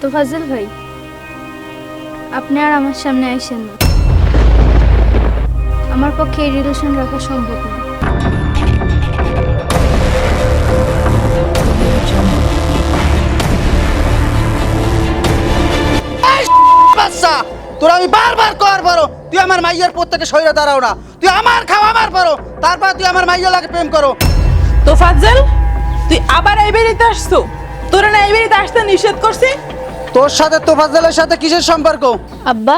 তো ফাজল ভাই আপনি আর আমার সামনে আইসেন না। আমার পক্ষে এই রিলেশন রাখা সম্ভব না। তোর আমি বারবার কর পারো। তুই আমার মাইয়ের প্রত্যেকে সইরে দাঁড়াও না। তুই আমার খাওয়া আমার পারো। তারপর তুই আমার মাইয়া লাগে প্রেম করো। তো ফাজল তুই আবার এই বাড়িতে আসছো? তোরা না এই বাড়িতে আসতে নিষেধ করছি? তোর সাথে তোফাজ্জলের সাথে কিসের সম্পর্ক? আব্বা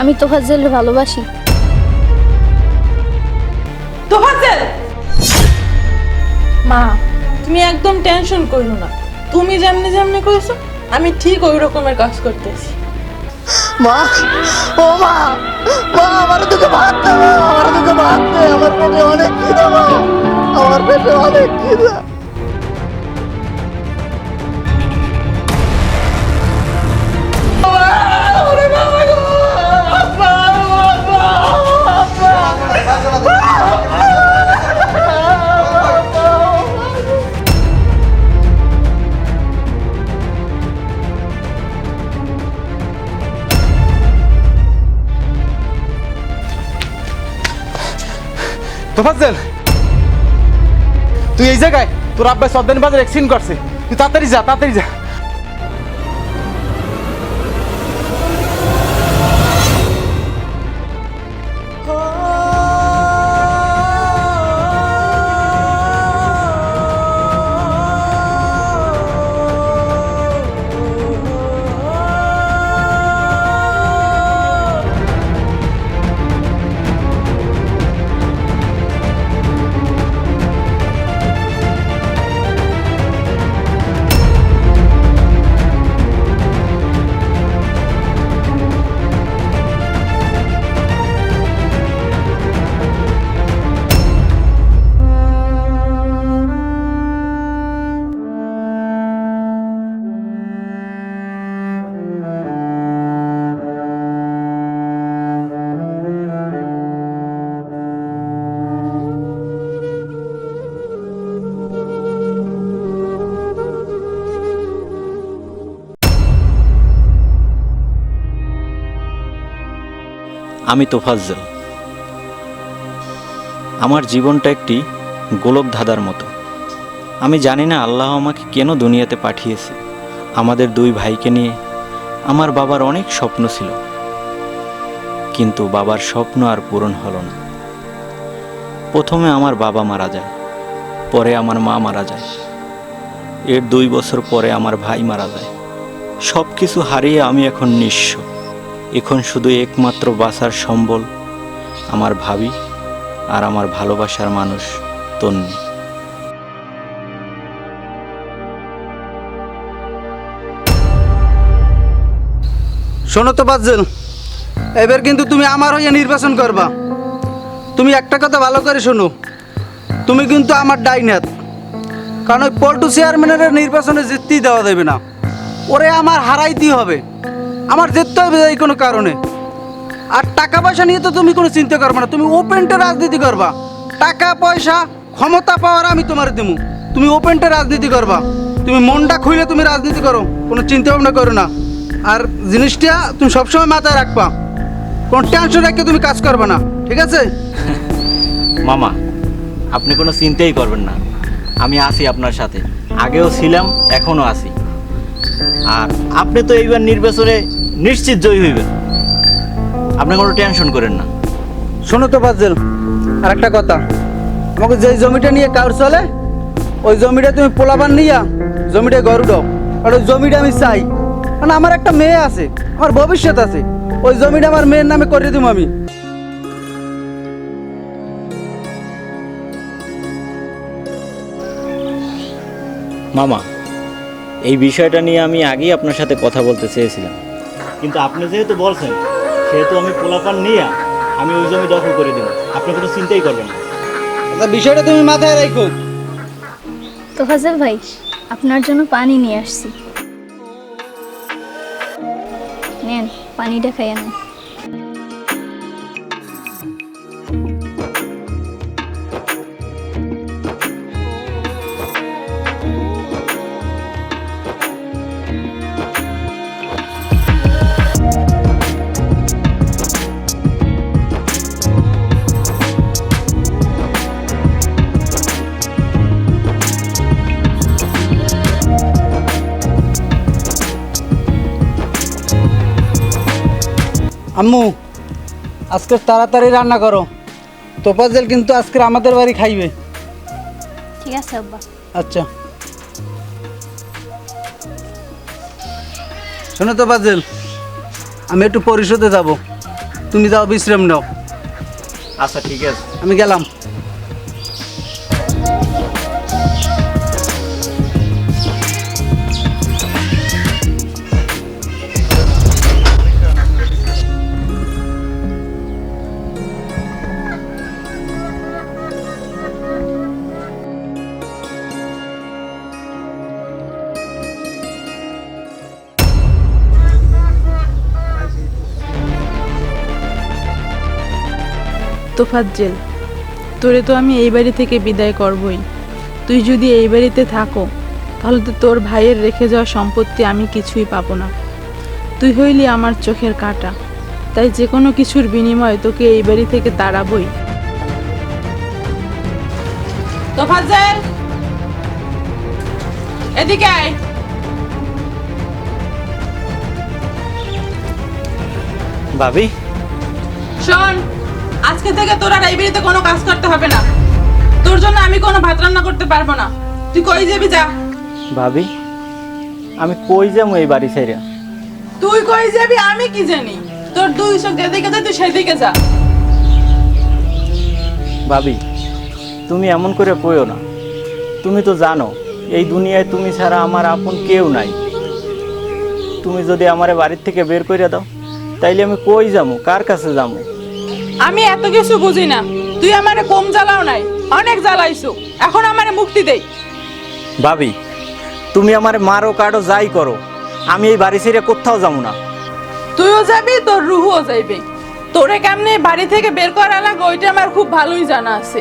আমি তো ভালোবাসি। তো ফাজল মা তুমি একদম টেনশন করো না। তুমি যেমনি যেমনি করেছ আমি ঠিক ওই রকমের কাজ করতেছি। মা ও মা মা আমার তোকে ভাত দে মা, আমার তোকে ভাত দে আমার পেটে অনেক খিদা মা আমার পেটে অনেক খিদা। তোফাজ্জল তুই এই জায়গায় তোর আব্বাই সদ্দানি বাজার এক্সিডেন্ট করছে। তুই তাড়াতাড়ি যা তাড়াতাড়ি যা। আমি তোফাজ্জল আমার জীবনটা একটি গোলক ধাঁধার মতো। আমি জানি না আল্লাহ আমাকে কেন দুনিয়াতে পাঠিয়েছে। আমাদের দুই ভাইকে নিয়ে আমার বাবার অনেক স্বপ্ন ছিল। কিন্তু বাবার স্বপ্ন আর পূরণ হলো না। প্রথমে আমার বাবা মারা যায়, পরে আমার মা মারা যায়। এর দুই বছর পরে আমার ভাই মারা যায়। সব কিছু হারিয়ে আমি এখন নিঃস্ব। এখন শুধু একমাত্র বাঁচার সম্বল আমার ভাবি আর আমার ভালোবাসার মানুষ তন্নি। শোনো তো বাজ্জেল এবার কিন্তু তুমি আমার হইয়া নির্বাচন করবা। তুমি একটা কথা ভালো করে শোনো, তুমি কিন্তু আমার ডাইনাত কারণ ওই পল্টু চেয়ারম্যানের নির্বাচনে জিততেই দেওয়া দেবে না। ওরে আমার হারাইতেই হবে। আমার জিততে হবে এই কোনো কারণে। আর টাকা পয়সা নিয়ে তো তুমি কোনো চিন্তা করবে না, তুমি ওপেনটা রাজনীতি করবা। টাকা, পয়সা, ক্ষমতা পাওয়ার আমি তোমার দেবো তুমি ওপেনটা রাজনীতি করবা। তুমি মনটা খুলে তুমি রাজনীতি করো, কোনো চিন্তা ভাবনা করো না। আর জিনিসটা তুমি সবসময় মাথায় রাখবা। কোনো টেনশন রেখে তুমি কাজ করবে না, ঠিক আছে? মামা, আপনি কোনো চিন্তাই করবেন না। আমি আছি আপনার সাথে। আগেও ছিলাম, এখনও আছি। আর আপনি তো এইবার নির্বাচনে নিশ্চিত জয়ী হইবেন। আপনি কোনো টেনশন করেন না। শোনো তো বাজেল আর একটা কথা। আমাকে যে জমিটা নিয়ে কার চলে ওই জমিটা তুমি পোলাবান নিয়া জমিটা গরু দাও। আর ওই জমিটা আমি চাই। কারণ আমার একটা মেয়ে আছে আমার ভবিষ্যৎ আছে। ওই জমিটা আমার মেয়ের নামে করে দিব আমি। মামা এই বিষয়টা নিয়ে আমি আগেই আপনার সাথে কথা বলতে চেয়েছিলাম। কিন্তু আপনি যেহেতু বলছেন সেহেতু আমি পোলাপান নিয়ে আমি ওই জমি দখল করে দিব। আপনি কোনো চিন্তাই করবেন না। আচ্ছা, বিষয়টা তুমি মাথায় রাখো। তো ফাজল ভাই আপনার জন্য পানি নিয়ে আসছি। নেন পানিটা খাইয়ে নেন। আম্মু আজকে তাড়াতাড়ি রান্না করো। তোপাজেল কিন্তু আজকে আমাদের বাড়ি খাইবে। ঠিক আছে আব্বা। আচ্ছা। শোনো তো বাজেল আমি একটু পরিশোধে যাব। তুমি যাও বিশ্রাম নাও। আচ্ছা ঠিক আছে। আমি গেলাম। তোফাজ্জেল তোরে তো আমি এই বাড়ি থেকে বিদায় করবই। তুই যদি এই বাড়িতে থাকো তাহলে তো তোর ভাইয়ের রেখে যাওয়া সম্পত্তি আমি কিছুই পাবো না। তুই হইলি আমার চোখের কাঁটা। তাই যে কোনো কিছুর বিনিময়ে তোকে এই বাড়ি থেকে তাড়াবই। তোফাজ্জেল! এদিকে আয়। ভাবি? শোন। আজকে থেকে তোর আর এই কোনো কাজ করতে হবে না। তোর জন্য আমি কোনো ভাত রান্না করতে পারব না। তুই কই যাবি যা। ভাবি আমি কই যাব এই বাড়ি ছেড়ে তুই কই যাবি আমি কি জানি? তোর দুই চোখ যেদিকে যায় তুই সেদিকে যা। ভাবি তুমি এমন করে কইও না। তুমি তো জানো এই দুনিয়ায় তুমি ছাড়া আমার আপন কেউ নাই। তুমি যদি আমারে বাড়ির থেকে বের করে দাও তাইলে আমি কই যাব? কার কাছে যাব? আমি এত কিছু বুঝি না। তুই আমারে কম জ্বালাও নাই অনেক জ্বালাইছো। এখন আমারে মুক্তি দেই ভাবি তুমি আমার মারো কাটো যাই করো। আমি এই বাড়ি ছেড়ে কোথাও যাব না। তুইও যাবি তোর রুহও যাইবে। তোরে কেমনে বাড়ি থেকে বের করা লাগে ওইটা আমার খুব ভালোই জানা আছে।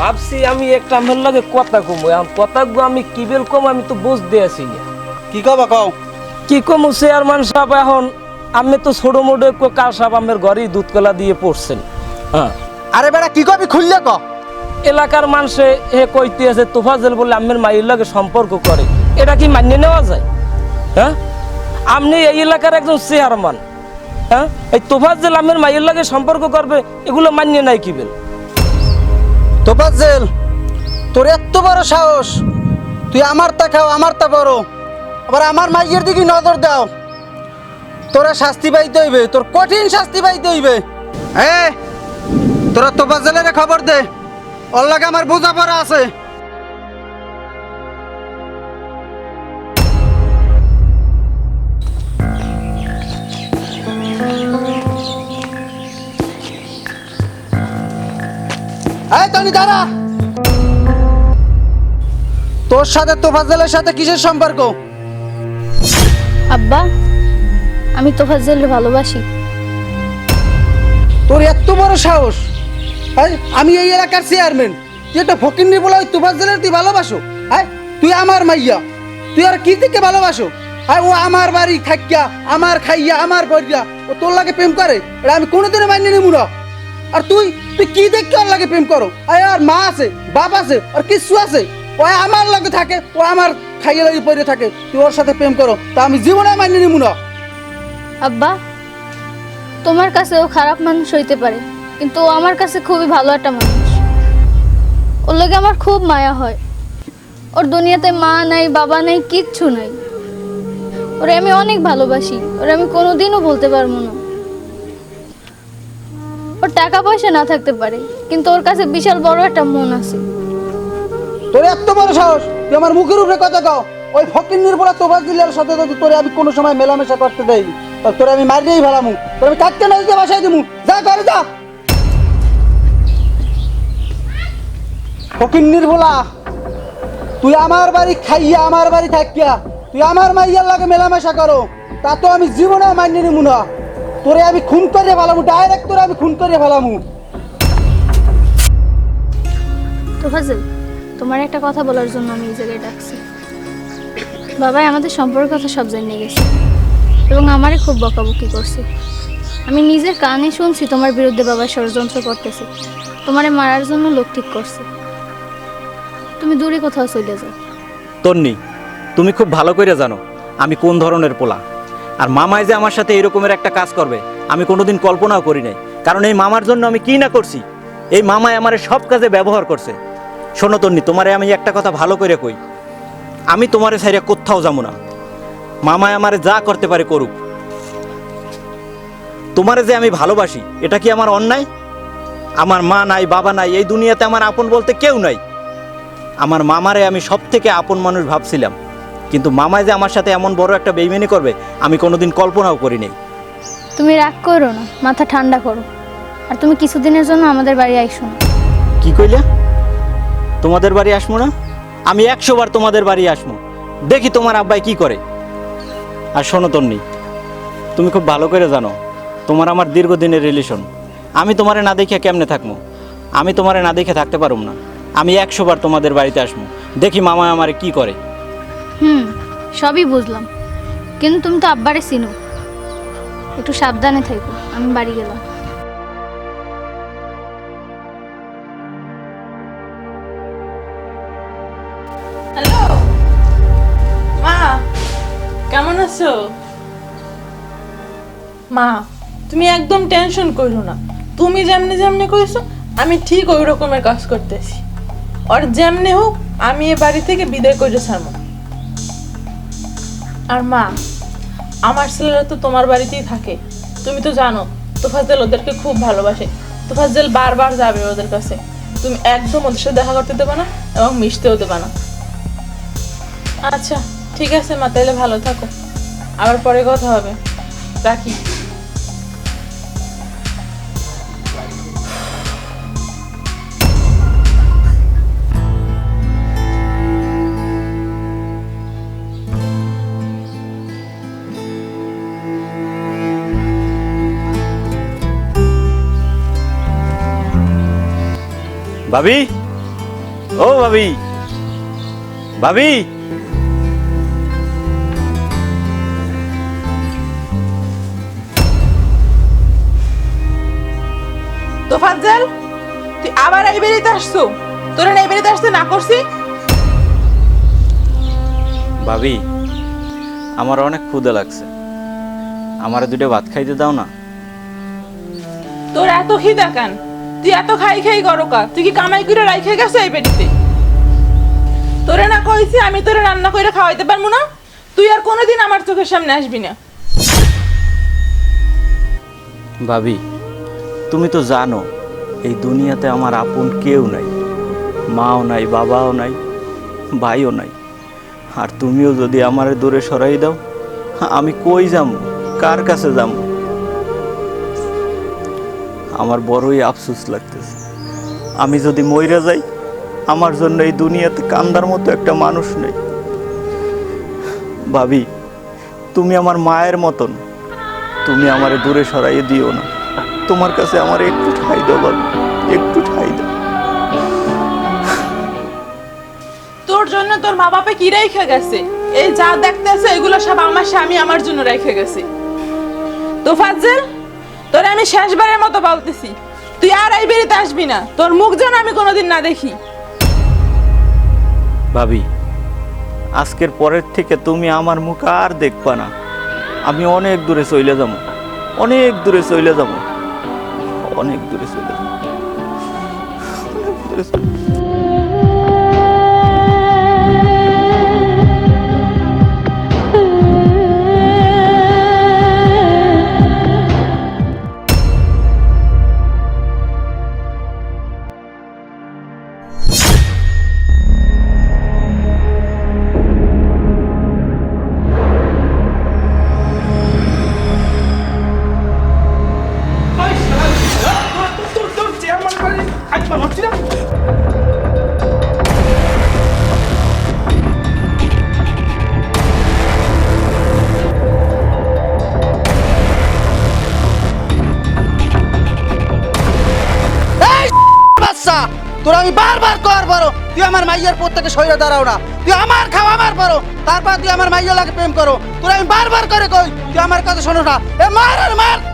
ভাবছি আমি একটা আমার লগে কথা কমু। এখন কথাগুলো আমি কি বেল কম আমি তো বুঝতে আছি না। কি কবা কও? কি কমু চেয়ারম্যান সাহেব এখন? আমি তো ছোট মোটো একটু কাল সাহেব আমার ঘরেই দুধ কলা দিয়ে পড়ছেন। হ্যাঁ। আরে বেড়া কি কবি খুললে ক? এলাকার মানুষে হে কইতে আছে তোফাজেল বলে আমের মায়ের লগে সম্পর্ক করে। এটা কি মান্য নেওয়া যায়? হ্যাঁ? আপনি এই এলাকার একজন চেয়ারম্যান। হ্যাঁ? এই তোফাজেল আমের মায়ের লগে সম্পর্ক করবে এগুলো মান্য নাই কি বেল? তোফাজেল তোর এত বড় সাহস। তুই আমার তা খাও আমার তা বড় আবার আমার মাইয়ের দিকে নজর দাও। তোরা শাস্তি পাইতে হইবে, তোর কঠিন শাস্তি পাইতে হইবে। এ, তোরা তোফাজেলের খবর দে। ওর লাগে আমার বোঝাপড়া আছে। এই টনি দাঁড়া। তোর সাথে তোফাজ্জলের সাথে কিসের সম্পর্ক? আব্বা আমি তোফাজ্জেল ভালোবাসি। তোর এত বড় সাহস। এই, আমি এই এলাকার চেয়ারম্যান তুই একটা ফকিন্নি বলে ওই তোফাজ্জলের তুই ভালোবাসো। হ্যাঁ তুই আমার মাইয়া। তুই আর কি থেকে ভালোবাসো? হ্যাঁ ও আমার বাড়ি থাকিয়া আমার খাইয়া আমার বরিয়া ও তোর লাগে প্রেম করে। এটা আমি কোনোদিনও মাইনে নিব না। আর তুই তুই কি দেখতে ওর লাগে প্রেম করো? আয় আর মা আছে বাপ আছে আর কিছু আছে। ও আমার লাগে থাকে, ও আমার খাইয়ে লাগে পড়ে থাকে। তুই ওর সাথে প্রেম করো, তা আমি জীবনে মাইনে নিব না। আব্বা, তোমার কাছে ও খারাপ মানুষ হইতে পারে, কিন্তু ও আমার কাছে খুবই ভালো একটা মানুষ। ওর লগে আমার খুব মায়া হয়। ওর দুনিয়াতে মা নাই, বাবা নাই, কিচ্ছু নাই। ওরে আমি অনেক ভালোবাসি, ওরে আমি কোনোদিনও বলতে পারব না। ওর টাকা পয়সা না থাকতে পারে, কিন্তু ওর কাছে বিশাল বড় একটা মন আছে। তোর এত বড় সাহস, তুই আমার মুখের উপরে কথা কও। ওই ফকির নির্ভরা তোফাজ দিলার সাথে তো তোরে আমি কোনো সময় মেলামেশা করতে দেই, তা তোরে আমি মারিয়েই ফেলামু। তোর আমি কাটতে না দিতে বাসায় দিমু। যা করে যা। ফকির ভোলা, তুই আমার বাড়ি খাইয়া আমার বাড়ি থাকিয়া, তুই আমার মাইয়ার লাগে মেলামেশা করো। তা তো আমি জীবনে মান্য নিমু না তোরে আমি খুন করে ফেলামু ডাইরেক্ট তোরে আমি খুন করে ফেলামু। তোফাজেল তোমার একটা কথা বলার জন্য আমি এই জায়গায় ডাকছি। বাবাই আমাদের সম্পর্কের কথা সব জানিয়ে গেছে এবং আমারে খুব বকাবকি করছে। আমি নিজের কানে শুনছি তোমার বিরুদ্ধে বাবা ষড়যন্ত্র করতেছে। তোমারে মারার জন্য লোক ঠিক করছে। তুমি দূরে কোথাও চলে যাও। তন্নি তুমি খুব ভালো করে জানো আমি কোন ধরনের পোলা? আর মামাই যে আমার সাথে এরকমের একটা কাজ করবে, আমি কোনোদিন কল্পনাও করি নাই। কারণ এই মামার জন্য আমি কি না করছি? এই মামাই আমারে সব কাজে ব্যবহার করছে। শোনো তোমারে আমি একটা কথা ভালো করে কই। আমি তোমারে সাইরা কোথাও যাব না। মামাই আমারে যা করতে পারে করুক। তোমারে যে আমি ভালোবাসি, এটা কি আমার অন্যায়? আমার মা নাই, বাবা নাই, এই দুনিয়াতে আমার আপন বলতে কেউ নাই। আমার মামারে আমি সব থেকে আপন মানুষ ভাবছিলাম। কিন্তু মামায় যে আমার সাথে এমন বড় একটা বেইমানি করবে আমি কোনোদিন কল্পনাও করিনি। তুমি রাগ করো না মাথা ঠান্ডা করো। আর তুমি কিছুদিনের জন্য আমাদের বাড়ি আইসো না। কি কইলা? তোমাদের বাড়ি আসব না? আমি একশো বার তোমাদের বাড়ি আসব দেখি তোমার আব্বাই কি করে। আর শোনো তন্নি তুমি খুব ভালো করে জানো তোমার আমার দীর্ঘদিনের রিলেশন আমি তোমারে না দেখে কেমনে থাকব আমি তোমারে না দেখে থাকতে পারুম না। আমি একশো বার তোমাদের বাড়িতে আসব দেখি মামা আমারে কি করে। হুম, সবই বুঝলাম। কিন্তু তুমি তো আব্বারে চিনো। একটু সাবধানে থেকো, আমি বাড়ি গেলাম। হ্যালো, মা, কেমন আছো? মা, তুমি একদম টেনশন করো না। তুমি যেমনি যেমনি কইছো, আমি ঠিক ওই রকমের কাজ করতেছি। আর যেমনি হোক, আমি এ বাড়ি থেকে বিদায় করে ছাড়বো আর মা, আমার ছেলেরা তো তোমার বাড়িতেই থাকে। তুমি তো জানো, তোফাজ্জেল ওদেরকে খুব ভালোবাসে। তোফাজ্জেল বারবার যাবে ওদের কাছে। তুমি একদম ওদের সাথে দেখা করতে দেবে না এবং মিশতেও দেবে না। আচ্ছা ঠিক আছে মা, তাহলে ভালো থাকো। আবার পরে কথা হবে। রাখি। ভাবি? ও ভাবি। ভাবি? তোফাজ্জল তুই আবার এই বেরিতে আসছো? তোরা এই বেরিতে আসতে না করছি? ভাবি আমার অনেক ক্ষুদা লাগছে। আমার দুটো ভাত খাইতে দাও না। তোর এত খিদা কেন? তুই এত খাই খাই করো কা? তুই কি কামাই করে রাই রাইখে গেছো এই বেরিতে তোরে না কইছি আমি তোরে রান্না করে খাওয়াইতে পারব না। তুই আর কোনোদিন আমার চোখের সামনে আসবি না। ভাবি, তুমি তো জানো, এই দুনিয়াতে আমার আপন কেউ নাই। মাও নাই, বাবাও নাই, ভাইও নাই। আর তুমিও যদি আমার দূরে সরাই দাও, আমি কই যাম? কার কাছে যাম? আমার বড়ই আফসোস লাগতেছে। আমি যদি মইরা যাই, আমার জন্য এই দুনিয়াতে কান্দার মতো একটা মানুষ নেই। ভাবি, তুমি আমার মায়ের মতন। তুমি আমারে দূরে সরাইয়ে দিও না। তোমার কাছে আমার একটু ঠাই দাও বাবু একটু ঠাই দাও। তোর জন্য তোর মা বাপে কি রেখে গেছে? এই যা দেখতেছে, এগুলো সব আমার স্বামী আমার জন্য রেখে গেছে। তো ফাজ্জেল তোরে আমি শেষবারের মতো বলতেছি তুই আর এই বেরিতে আসবি না। তোর মুখ যেন আমি কোনোদিন না দেখি। ভাবি, আজকের পরের থেকে তুমি আমার মুখ আর দেখবা না। আমি অনেক দূরে চলে যাব। অনেক দূরে চলে যাব। অনেক দূরে চলে যাব। অনেক দূরে চলে আমার মাইয়ের পর থেকে সইরে দাঁড়াও না। তুই আমার খাও, আমার পরো। তারপর তুই আমার মাইয়া লাগে প্রেম করো। তোরা আমি বারবার করে কই, তুই আমার কথা শোনো না। এ মার আর মার।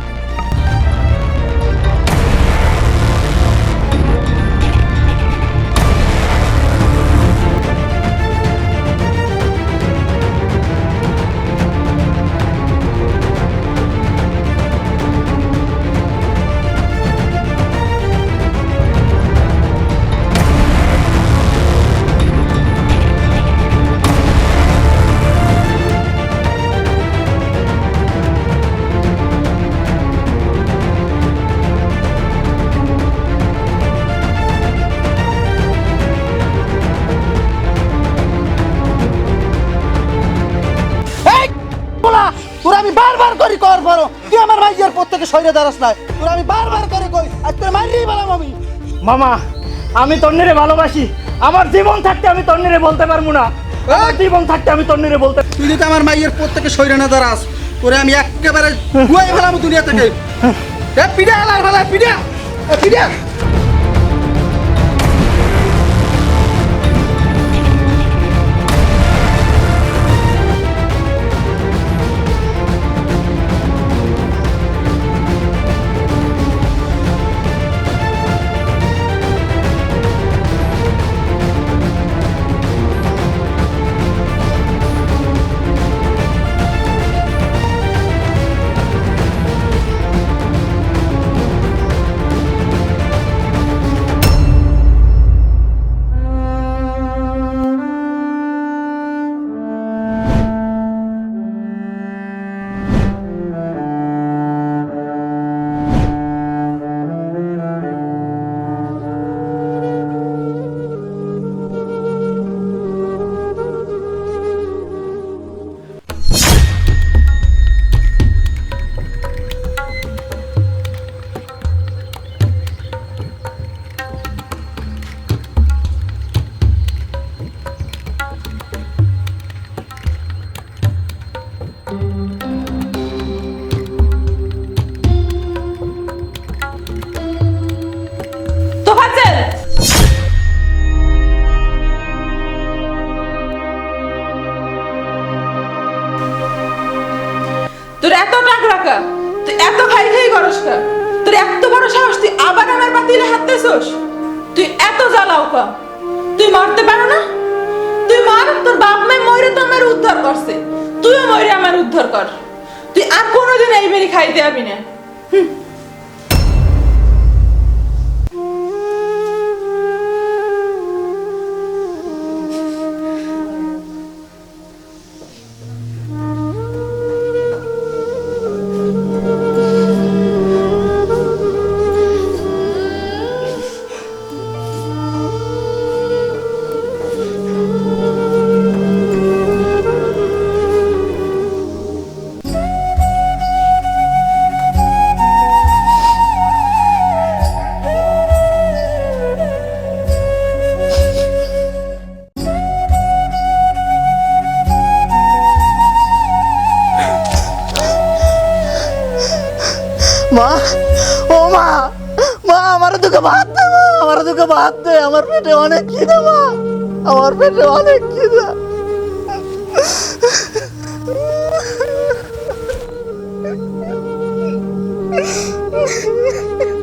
সইরে দাঁড়াস না তোর আমি বারবার করে কই আর তোর মাইরেই বললাম আমি। মামা আমি তন্নিরে ভালোবাসি। আমার জীবন থাকতে আমি তন্নিরে বলতে পারব না। আমার জীবন থাকতে আমি তন্নিরে বলতে তুই যদি আমার মাইয়ের পর থেকে সইরে না দাঁড়াস তোরে আমি একেবারে গুয়াই ফেলাম দুনিয়া থেকে। এ পিড়া আলার ফেলা পিড়া এ পিড়া। তুই আর কোনোদিন এই বেরি খাইতে যাবি না। মা দে আমার পেটে অনেক খিদে মা আমার পেটে অনেক খিদে Yeah.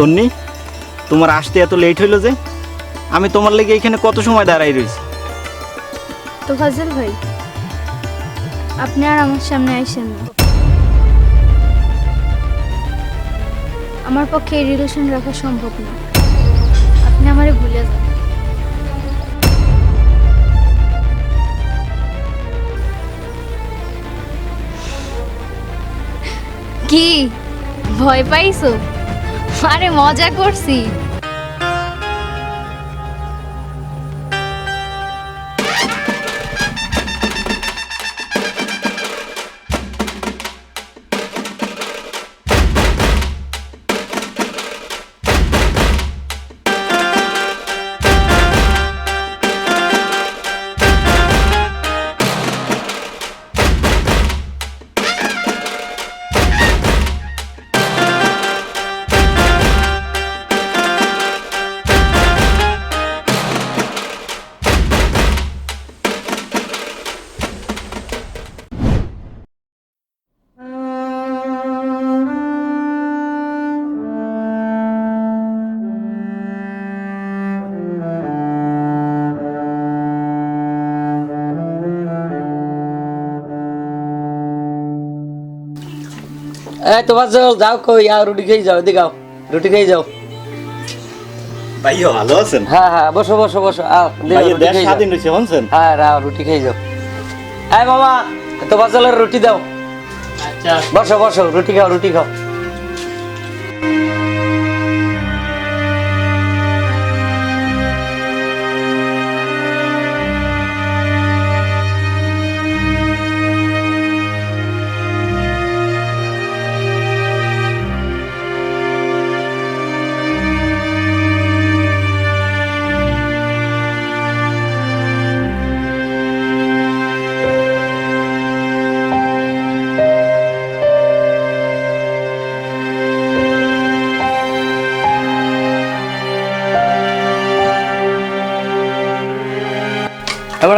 তন্নি, তোমার আসতে এত লেট হইল যে, আমি তোমার লেগে এখানে কত সময় দাঁড়াই রয়েছি তো ফাজল ভাই, আপনি আর আমার সামনে আইসেন না। আমার পক্ষে এই রিলেশন রাখা সম্ভব না। আপনি আমারে ভুলে যান। কি? ভয় পাইছো? আরে মজা করছি। এই তোমার যাও যাও কই আর রুটি খেয়ে যাও এদিকে আও রুটি খেয়ে যাও। ভাইয়া ভালো আছেন? হ্যাঁ হ্যাঁ বসো বসো বসো আও ভাই দেশ স্বাধীন হয়েছে শুনছেন? হ্যাঁ রাও রুটি খেয়ে যাও। এই বাবা তোমার জলের রুটি দাও। আচ্ছা। বসো বসো রুটি খাও রুটি খাও।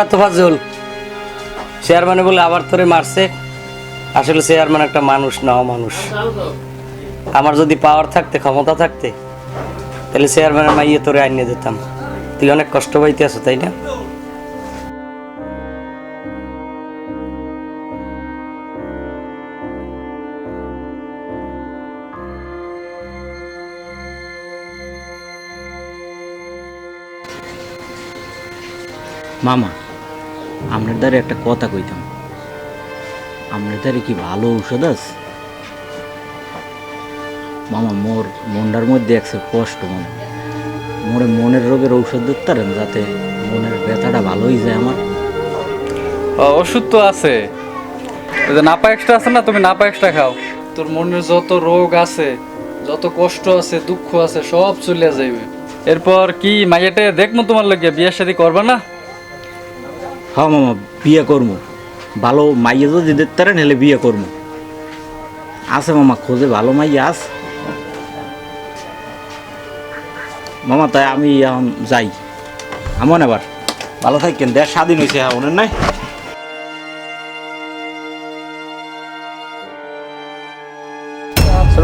এবার তোফাজুল চেয়ারম্যানে বলে আবার তোরে মারছে। আসলে চেয়ারম্যান একটা মানুষ, না মানুষ আমার যদি পাওয়ার থাকতে, ক্ষমতা থাকতে, তাহলে চেয়ারম্যানের মাইয়ে তোরে আনিয়ে দিতাম। তুই অনেক কষ্ট পাইতে আছো, তাই না? মামা আপনার দ্বারা একটা কথা কইতাম। আপনার দ্বারা কি ভালো ঔষধ আছে? মামা, মোর মনটার মধ্যে একসে কষ্ট মামা মোরে মনের রোগের ঔষধ দিতে পারেন যাতে মনের ব্যথাটা ভালো হয়ে যায় আমার। ওষুধ তো আছে। নাপা এক্সট্রা আছে না, তুমি নাপা এক্সট্রা খাও। তোর মনের যত রোগ আছে, যত কষ্ট আছে, দুঃখ আছে, সব চলে যাইবে। এরপর কি মাইয়াটে দেখব তোমার লগে বিয়ে শাদি করবে না? হ্যাঁ মামা বিয়ে করব ভালো মাইয়া তো দিতে পারেন হলে বিয়ে করব আছে মামা খোঁজে ভালো মাইয়া আছে। মামা তাই আমি এখন যাই। আমন এবার। ভালো থাকেন দেশ স্বাধীন হয়েছে হ্যাঁ ওনার নাই?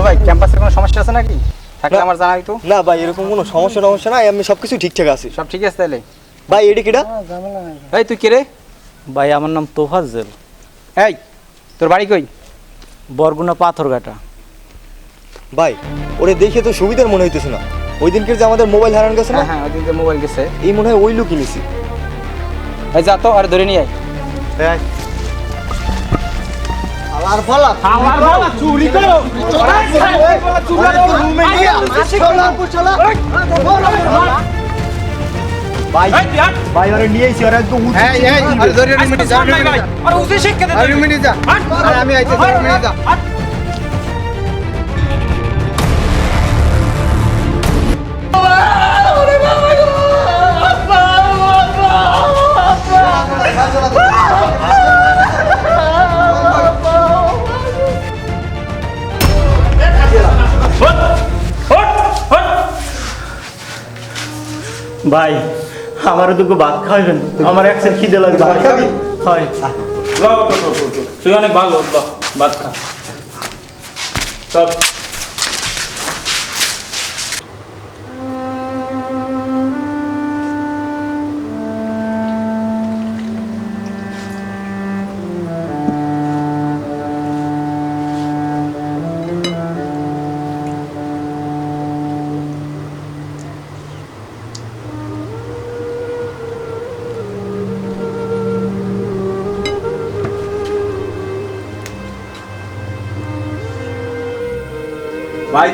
ভাই ক্যাম্পাসের কোনো সমস্যা আছে নাকি? থাকলে আমার জানা একটু। না ভাই এরকম কোনো সমস্যা টমস্যা নাই আমি সবকিছু ঠিকঠাক আছি। সব ঠিক আছে তাহলে? ভাই এটি কিটা এই তুই কে রে ভাই আমার নাম তোফাজ্জেল এই তোর বাড়ি কই বরগুনা পাথরঘাটা ভাই ওরে দেখে তো সুবিধার মনে হইতেছে না ওই দিনকে যে আমাদের মোবাইল হারান গেছে না হ্যাঁ হ্যাঁ ওই যে মোবাইল গেছে এই মনে হয় ওই লোকই নিছি এই যা তো আর ধরে নিয়ে আয় আলার ফালা আমার বাবা চুরি করো ভাই ভাই ওরে নিয়ে আইছি ওরে একদম উঁচু এই এই আরে ধরে নিয়ে যা আর উসে শিক্ষা দে আরে মিনি যা আরে আমি আইতে ধরে মিনি যা ভাই আমারও দুটো ভাত খাওয়াবেন আমার একসাথে খিদে লাগবে। হয়। তুই অনেক ভালো ভাত খা। চল।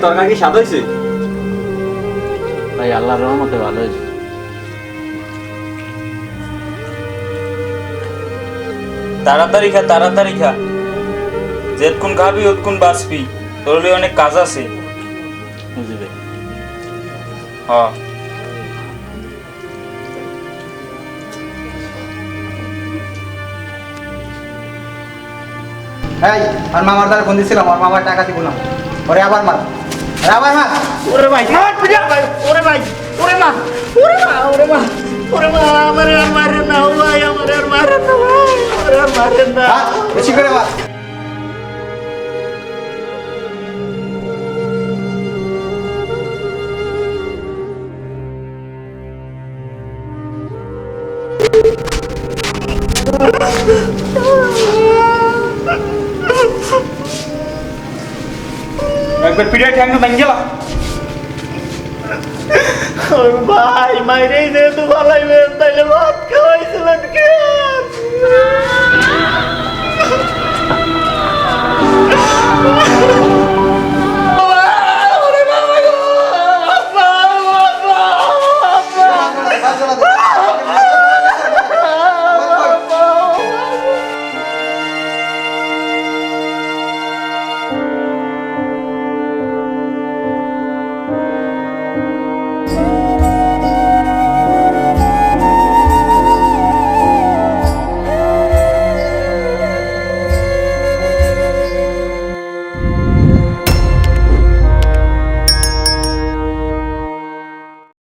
তরকারি কি স্বাদ হয়েছে? ভাই আল্লাহর রহমতে ভালো হয়েছে। তাড়াতাড়ি খা তাড়াতাড়ি খা। যেতক্ষণ খাবি ওতক্ষণ বাঁচবি। তোর অনেক কাজ আছে। বুঝলি হ্যাঁ এই আর মামার দ্বারা ফোন দিছিলাম আর মামার টাকা দিব না। ওরে আবার মার ওরে আবার মার ওরে ভাই ওরে ভাই ওরে মা ওরে মা ওরে মা ওরে মা আমার আর মারে না ভাই আমার আর মারে না ভাই আমার আর মারে না বেশি করে মার একবার পিড়াই ঠ্যাং ভেঙে গেলাম ভাই মাইরেই যেহেতু ভালাইবেন তাইলে ভাত খাওয়াইছিলেন কেন